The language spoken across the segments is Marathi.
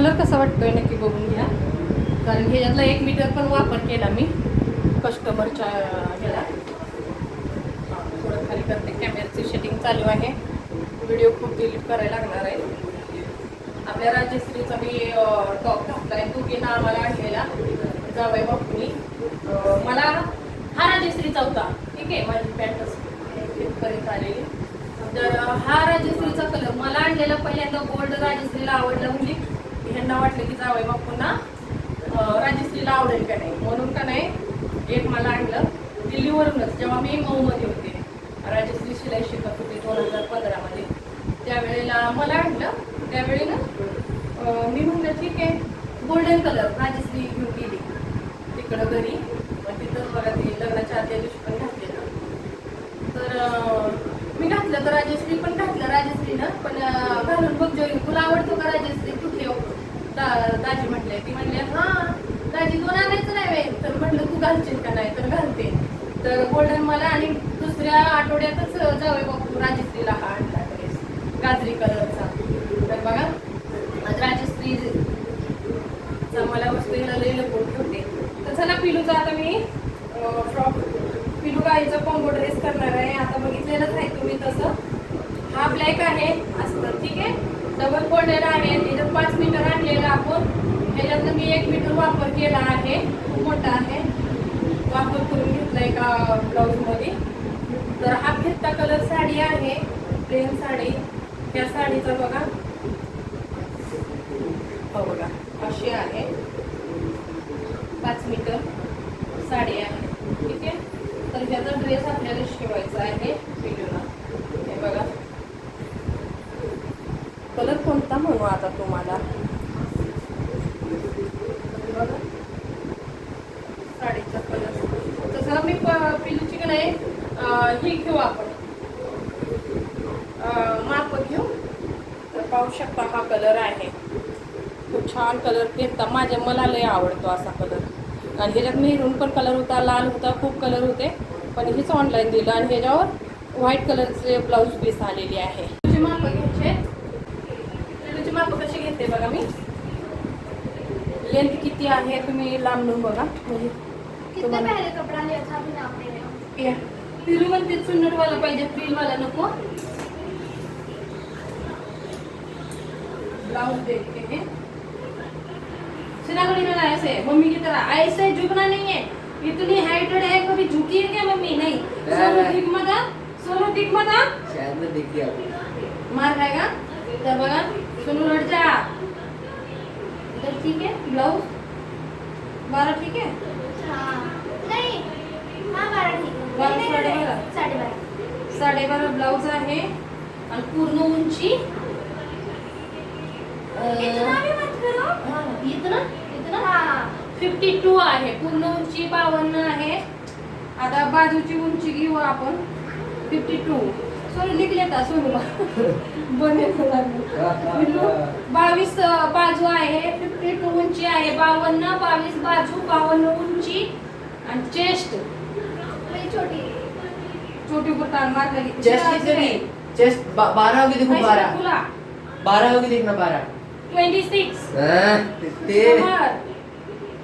कलर कसा वाटतोय नक्की बघून घ्या. कारण ह्याच्यातला एक मीटर पण वापर केला मी कस्टमरच्या ह्याला. थोडं खाली करते कॅमेऱ्याची शेटिंग चालू आहे. व्हिडिओ खूप डिलीट करायला लागणार आहे. आपल्या राजश्रीचा मी टॉप घातलाय. दोघींना आम्हाला आणलेला. जावई बापूनी. मला हा राजश्रीचा होता. ठीक आहे माझी पॅन्ट करीत आलेली. तर हा राजश्रीचा कलर मला आणलेला पहिल्यांदा गोल्ड राजश्रीला आवडला त्यांना वाटलं की जावई बापूंना पुन्हा राजश्रीला आवडेल का नाही? म्हणून का नाही? एक मला आणलं. दिल्लीवरूनच जेव्हा मी मऊमध्ये होते राजश्री शिलाई शिकत होते दोन हजार पंधरामध्ये. त्यावेळेला मला आणलं. त्यावेळी ना मी म्हणलं ठीक आहे. गोल्डन कलर राजश्री घेऊन गेली. तिकडं घरी मग तिथं बघा ते लग्नाच्या आदल्या दिवशी पण घातलेलं. तर मी घातलं तर राजश्री पण घातलं राजश्रीनं पण घालून बघ जोई तुला आवडतो का राजश्री दाजी म्हटले ती म्हणले हा दाजी दोन आणायचं नाही तर म्हटलं तू घालशील का नाही? तर घालते. तर गोल्डन मला आणि दुसऱ्या आठवड्यातच जावे बापू राजश्रीला हा आणला ड्रेस गाजरी कलरचा तर बघा राजश्री मला वस्तूला ह्याला लई होते ठेवते. तर चला पिलूचा आता मी फ्रॉक पिलू गाईचा कॉम्बो ड्रेस करणार आहे. आता बघितलेलंच आहे तुम्ही तसं. हा ब्लॅक आहे असं ठीक आहे? डबल कोल्डेड आहे तिथं पाच मीटर आणलेला आपण. ह्याच्यातनं मी एक मीटर वापर केला आहे. खूप मोठा आहे. वापर करून घेतला एका ब्लाऊजमध्ये तर हा फिरता कलर साडी आहे. प्लेन साडी. त्या साडीचा बघा. हो बघा. अशी आहे. पाच मीटर साडी आहे. ठीक आहे? तर ह्याचा ड्रेस आपल्याला शिवायचा आहे पिलूला हे बघा कलर कोणता म्हणू आता तुम्हाला. साडीचा कलर. तसं मी पिलूची का नाही ही घेऊ आपण. माप घेऊ. तर पाहू शकता हा कलर आहे. खूप छान कलर फिरता. माझ्या मला लय आवडतो असा कलर. आणि ह्याच्यात मेरून पण कलर होता लाल होता खूप कलर होते. पण हेच ऑनलाईन दिलं आणि ह्याच्यावर व्हाईट कलरचे ब्लाऊज पीस आलेली आहे. तुझी माप लेंथ किती आहे तुम्ही लांबून बघा. म्हणजे कितने पहले कपड़ा लिया था अभी नाप ले रहे हो या. पिलू म्हणते चुन्नटवाला पाहिजे फ्रीलवाला नको. ब्लाउज देखते हैं. सिरागड़ी में ऐसे मम्मी की तरह ऐसे झुकना नहीं है. इतनी हाइटेड है कभी झुकी है क्या मम्मी? नहीं. सोनू दिख मत आ, सोनू दिख मत आ. शायद में दिख गया मार खाएगा? तर बघा सोनू हट जा इधर ठीक है ब्लाउज बारह ठीक है हाँ. नहीं हाँ बारह ठीक है बारह, नहीं, नहीं, साढ़े नहीं, बारह? साढ़े बारह साडेबारा ब्लाऊज आहे आणि पूर्ण उंची इतना भी मत करो? इतना इतना हाँ. फिफ्टी टू आहे. पूर्ण उंची बावन्न आहे. आता बाजूची उंची घेऊ आपण. फिफ्टी टू सोनू लिखले का सोनूला बनेल बावीस बाजू आहे फिफ्टी टू उंची आहे बावन्न बावीस बाजू बावन्न उंची आणि चेस्ट छोटी. छोटी कुर्तान मारला चेस्ट कितनी चेस्ट बारह होगी देखो बारह तुला. बारह होगी देखना बारह ट्वेंटी सिक्स हाँ, ते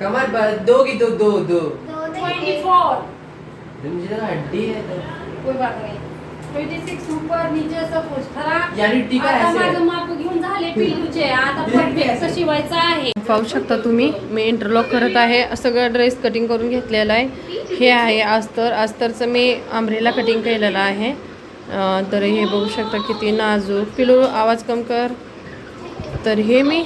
कमर ब- दो की दो दो दो. ट्वेंटी फोर हड्डी है तो कोई बात नाही. ट्वेंटी सिक्स ऊपर नीचे असं पुष्ठरा यानी टीका आता ऐसे। माझं माप घेऊन झाले पिल्लूचे. आता परफेक्ट शिवायचं आहे? पाहू शकता तुम्ही मी इंटरलॉक करत आहे. सगळं ड्रेस कटिंग करून घेतलेलं आहे. हे आहे अस्तर. अस्तरचं मी आंब्रेला कटिंग केलेलं आहे. तर हे बघू शकता किती नाजूक. पिलू आवाज कम कर. तर हे मी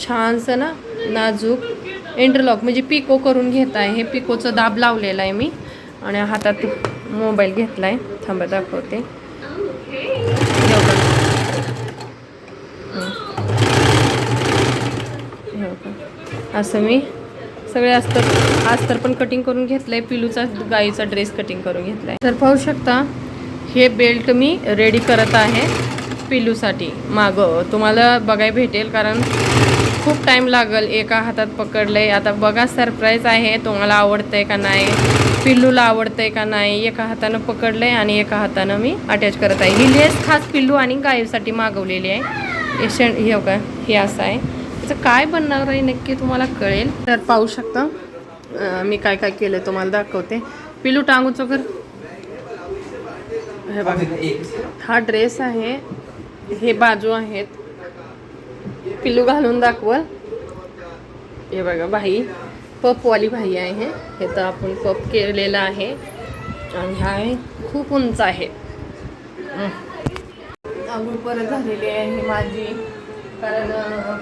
छानसं ना नाजूक इंटरलॉक म्हणजे पिको करून घेत आहे. हे पिकोचं दाब लावलेलं आहे मी. आणि हातात मोबाईल घेतला आहे थांबा दाखवते. असं मी सगळे अस्तर अस्तर पण कटिंग करून घेतलं आहे पिलूचा गाईचा ड्रेस कटिंग करून घेतला आहे तर पाहू शकता हे बेल्ट मी रेडी करत आहे पिलूसाठी. मागं तुम्हाला बघाय भेटेल कारण खूप टाईम लागल एका हातात पकडलंय. आता बघा सरप्राईज आहे. तुम्हाला आवडतं आहे का नाही? पिल्लूला आवडतंय का नाही एका हातानं पकडलंय आणि एका हातानं मी अटॅच करत आहे. ही लेस खास पिल्लू आणि गायीसाठी मागवलेली आहे. हे हे का हे असं आहे. त्याचं काय बनणार आहे नक्की तुम्हाला कळेल. तर पाहू शकता. मी काय काय केलं तुम्हाला दाखवते. पिलू टांगूचं कर. हे बघा. हा ड्रेस आहे. हे बाजू आहेत. पिलू घालून दाखवल. हे बघा बाई. पपवाली भाई आहे. हे तर आपण पप केलेलं आहे. आणि हा खूप उंच आहे. आंघोळ परत झालेली आहे माझी. कारण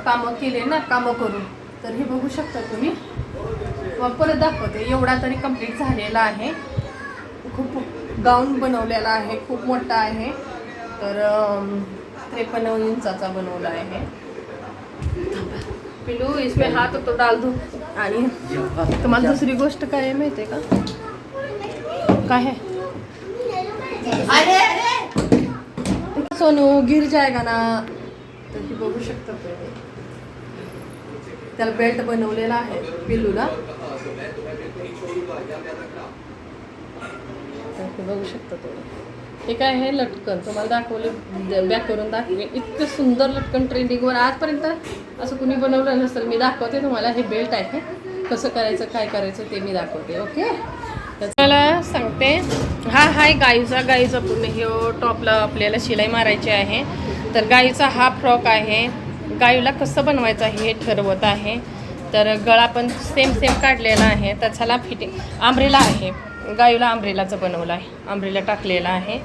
कामं केले ना कामं करून. तर हे बघू शकता तुम्ही. मग परत दाखवते. एवढा तरी कंप्लीट झालेला आहे. खूप गाऊन बनवलेला आहे. खूप मोठा आहे. तर त्रेपन्न इंचाचा बनवला आहे. पिलू इसमें हात तो डाल दो. आणि तुम्हाला दुसरी गोष्ट काय आहे माहिती का? काय आहे? सोनू गिर जाएगा ना? तर हे बघू शकता तुम्ही. त्याला बेल्ट बनवलेला आहे पिल्लूला. बघू शकता तुम्ही. हे काय आहे लटकन तुम्हाला दाखवलं बॅक करून दाखवेन इतकं सुंदर लटकन ट्रेंडिंगवर आजपर्यंत असं कुणी बनवलं नसेल मी दाखवते तुम्हाला हे बेल्ट आहे. कसं करायचं काय करायचं ते मी दाखवते ओके? तर मला सांगते हा हाय गाईचा गाईचा पूर्ण हे टॉपला आपल्याला शिलाई मारायची आहे. तर गाईचा हा फ्रॉक आहे. गाईला कसं बनवायचं आहे हे ठरवत आहे. तर गळा पण सेम सेम काढलेला आहे. त्याला फिटिंग आंब्रेला आहे. गायूला आंब्रेलाचं बनवलं आहे. आंब्रेला टाकलेला आहे.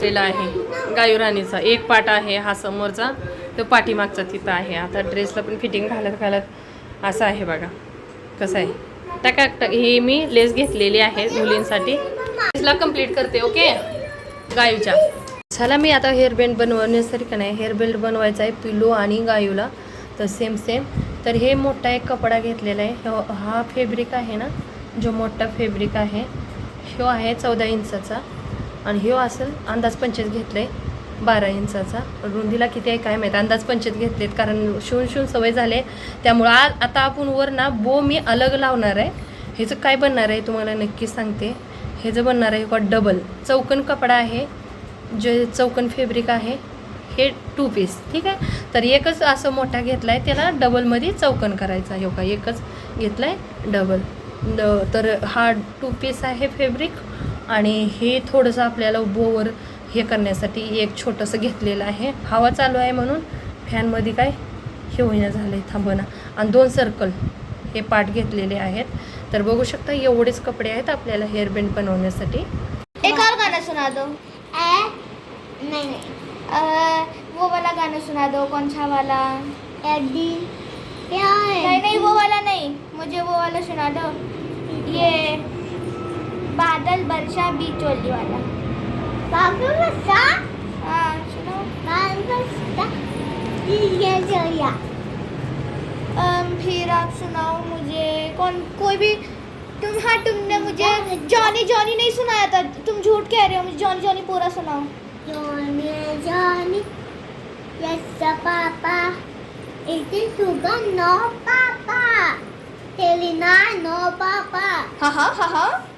तेला आहे गायू राणीचा एक पाट आहे हा समोरचा. तो पाठीमागचा तिथं आहे. आता ड्रेसला पण फिटिंग घालत घालत असं आहे बघा. कसं आहे? टाका टा- ही मी लेस घेतलेली आहे मुलींसाठी. ड्रेसला कंप्लीट करते ओके गायूच्या. झाला मी आता हेअर बेल्ट नाही हेअर बेल्ट बनवायचा आहे पिलो आणि गायूला. तर सेम सेम तर हे मोठा एक कपडा घेतलेला आहे. हा फेब्रिक आहे ना? जो मोठा फेब्रिक आहे ह्यो आहे चौदा इंचाचा. आणि ह्यो असेल अंदाज पंचेस घेतलं आहे बारा इंचाचा. रुंदीला किती आहे काय माहीत अंदाज पंचेत घेतलेत. कारण शिवून शिवून सवय झाले त्यामुळं आ आता आपण वर ना बो मी अलग लावणार आहे. ह्याचं काय बनणार आहे तुम्हाला नक्की सांगते. ह्याचं बनणार आहे का डबल चौकन कपडा आहे जे चौकन फेब्रिक आहे हे टू पीस ठीक आहे? तर एकच असं मोठा घेतला आहे त्याला डबलमध्ये चौकन करायचा आहे. हो का एकच घेतला आहे डबल तर हा टू पीस आहे फेब्रिक आणि हे थोडंसं आपल्याला बोवर हे करण्यासाठी एक छोटंसं घेतलेलं आहे. हवा चालू आहे म्हणून फॅनमध्ये काय हे होईना झालं आहे थांबणं आणि दोन सर्कल हे पार्ट घेतलेले आहेत. तर बघू शकता एवढेच कपडे आहेत आपल्याला हेअरबँड बनवण्यासाठी. एक और गाना सुना दो. ए नहीं नहीं. वो वाला गाना सुना दो कौन सा वाला? क्या है? नहीं नहीं वो वाला नहीं। मुझे वो वाला सुना दो। ये बादल वर्षा बीच वाली वाला। बाबू बसा हाँ सुनो। ये जो फिर आप सुनाओ मुझे। कौन कोई भी तुम हाँ तुमने मुझे जॉनी जॉनी नहीं सुनाया था। तुम झूठ कह रहे हो मुझे जॉनी जॉनी पूरा सुनाओ। Johnny Johnny yes papa is sugar no papa Selena no papa हाँ हाँ हाँ। हाँ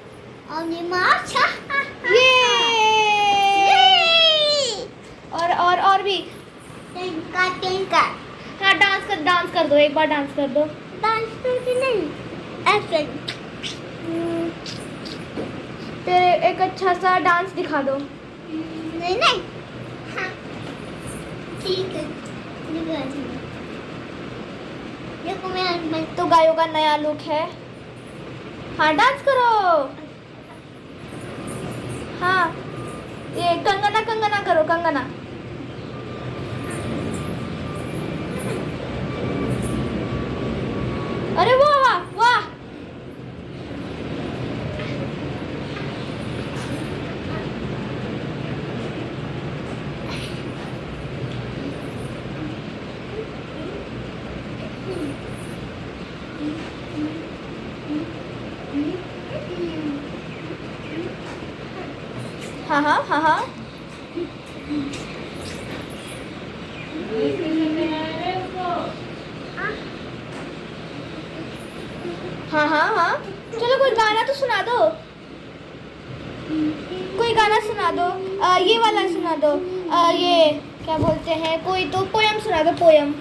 only और और और भी। टिंका टिंका। हाँ डांस कर डांस कर दो एक बार डांस कर दो। डांस करके नहीं ऐसे। तेरे एक अच्छा सा डांस दिखा दो। नहीं नहीं। हाँ ठीक है दिखा दीजिए। देखो मैं मैं तो गायों का नया लुक है। हाँ डांस करो। हाँ ये कंगना कंगना करो कंगना। हाँ हाँ हाँ। हाँ हाँ हाँ। हाँ चलो कोई गाना तो सुना दो। कोई गाना सुना दो। आ, ये वाला सुना दो। आ, ये क्या बोलते हैं? कोई तो पोयम सुना दो पोयम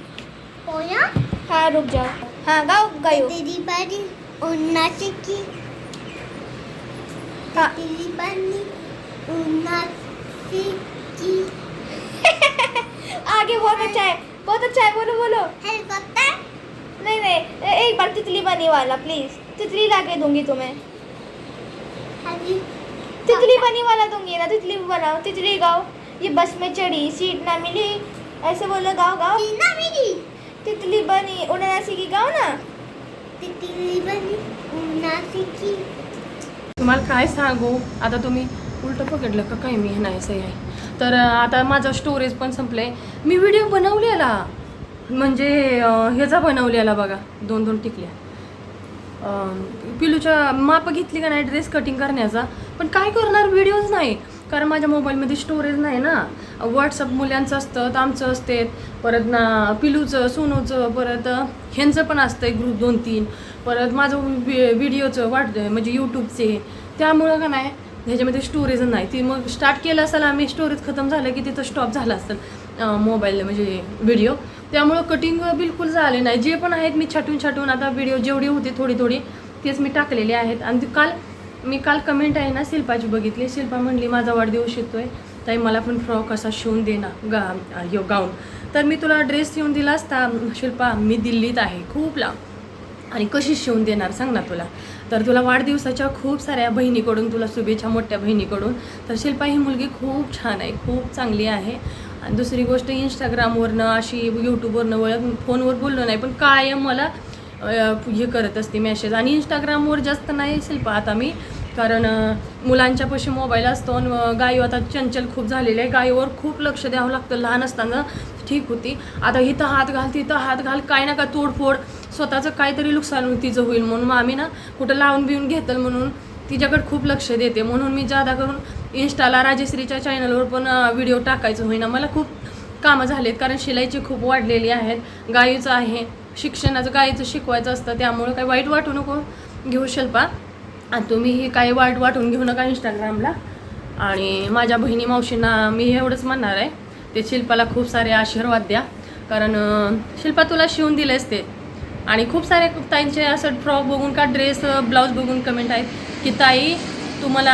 पोयम हाँ रुक जाओ। हाँ गाओ गायो तेरी बारी उन्नाचे की। हाँ। तेरी बारी आगे बहुत अच्छा है। बहुत अच्छा है बोलो बोलो। हेलीकॉप्टर नहीं नहीं एक बार तितली बनी वाला प्लीज़ तितली ला के दूँगी तुम्हें। तितली बनी वाला दूँगी ना तितली बनाओ तितली गाओ। ये बस में चढ़ी सीट ना मिली ऐसे बोलो गाओ गाओ। ना मिली? तितली बनी उड़ना सीखी गाओ ना। तेरी बारी उन्नाचे की। तुम्हाला काय सांगू आता तुम्ही उलटं पकडलं का काय मी हे नाही सही आहे. तर आता माझं स्टोरेज पण संपलंय. मी व्हिडिओ बनवलेला. म्हणजे ह्याचा बनवलेला बघा. दोन दोन टिकल्या. पिलूच्या माप घेतली का नाही ड्रेस कटिंग करण्याचा? पण काय करणार व्हिडिओज नाही. कारण माझ्या मोबाईलमध्ये स्टोरेज नाही ना. व्हॉट्सअप मुलांचं असतं तर आमचं असते. परत ना पिलूचं सोनूचं परत ह्यांचं पण असतंय ग्रुप दोन तीन. परत माझं व्हिडिओचं वाट म्हणजे यूट्यूबचे त्यामुळं का नाही ह्याच्यामध्ये स्टोरेज नाही. ती मग स्टार्ट केलं असेल आम्ही स्टोरेज खतम झालं की तिथं स्टॉप झाला असेल मोबाईल म्हणजे व्हिडिओ त्यामुळं कटिंग बिलकुल झाले नाही. जे पण आहेत मी छाटून छाटून आता व्हिडिओ जेवढी होती थोडी थोडी तेच मी टाकलेले आहेत. आणि काल मी काल कमेंट आहे ना शिल्पाची बघितली. शिल्पा म्हणली माझा वाढदिवस येतोय. ताई मला पण फ्रॉक असा शिवून दे ना गा यो गाऊन तर मी तुला ड्रेस शिवून दिला असता शिल्पा मी दिल्लीत आहे. खूप लांब. आणि कशी शिवून देणार सांग ना तुला. तर तुला वाढदिवसाच्या खूप साऱ्या बहिणीकडून तुला शुभेच्छा मोठ्या बहिणीकडून. तर शिल्पा ही मुलगी खूप छान आहे खूप चांगली आहे. आणि दुसरी गोष्ट इंस्टाग्रामवरनं अशी यूट्यूबवरनं वळ फोनवर बोललो नाही पण कायम मला हे करत असते मेसेज आणि इंस्टाग्रामवर जास्त नाही शिल्पा आता मी कारण मुलांच्यापाशी मुलांच्या मोबाईल असतो आणि गायी आता चंचल खूप झालेले आहे. गायीवर खूप लक्ष द्यावं लागतं. लहान असताना ठीक होती. आता इथं हात घाल तिथं हात घाल काय ना का तोडफोड स्वतःचं काहीतरी नुकसान तिचं होईल म्हणून मग आम्ही ना कुठं लावून बिवून घेतल म्हणून तिच्याकडे खूप लक्ष देते. म्हणून मी जादा करून इन्स्टाला राजश्रीच्या चॅनलवर पण व्हिडिओ टाकायचं होईना. मला खूप कामं झालेत कारण शिलाईची खूप वाढलेली आहेत. गाईचं आहे शिक्षणाचं गायीचं शिकवायचं असतं. त्यामुळं काही वाईट वाटू नको. घेऊ शिल्पा. आणि तुम्हीही काही वाईट वाटून घेऊ नका इंस्टाग्रामला आणि माझ्या बहिणी मावशींना मी एवढंच म्हणणार आहे. ते शिल्पाला खूप सारे आशीर्वाद द्या. कारण शिल्पा तुला शिवून दिलेस ते. आणि खूप सारे ताईंचे असं फ्रॉक बघून का ड्रेस ब्लाऊज बघून कमेंट आहेत की ताई तुम्हाला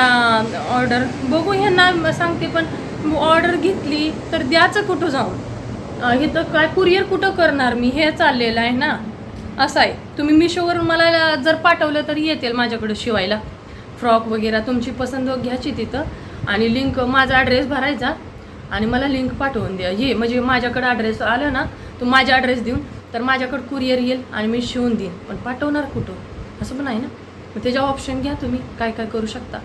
ऑर्डर बघू ह्यांना सांगते पण ऑर्डर घेतली तर द्याचं कुठं जाऊन? हे तर काय कुरिअर कुठं करणार? मी हे चाललेलं आहे ना. असं आहे. तुम्ही मिशोवरून मला जर पाठवलं तर येतील माझ्याकडं शिवायला. फ्रॉक वगैरे तुमची पसंत घ्यायची तिथं. आणि लिंक माझा ॲड्रेस भरायचा आणि मला लिंक पाठवून द्या. हे म्हणजे माझ्याकडं ॲड्रेस आलं ना तू माझा ॲड्रेस देऊन तर माझ्याकडे कुरिअर येईल आणि मी शिवून देईन. पण पाठवणार कुठं? असं पण आहे ना? मग त्याच्या ऑप्शन घ्या तुम्ही काय काय करू शकता.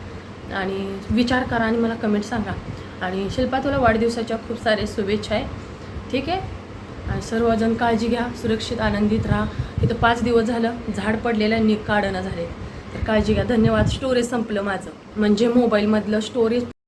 आणि विचार करा आणि मला कमेंट सांगा. आणि शिल्पा तुला वाढदिवसाच्या खूप सारे शुभेच्छा आहे. ठीक आहे? आणि सर्वजण काळजी घ्या सुरक्षित आनंदित राहा. इथं पाच दिवस झालं झाड पडलेलं आहे काढणं झाले तर काळजी घ्या. धन्यवाद. स्टोरेज संपलं माझं. म्हणजे मोबाईलमधलं स्टोरेज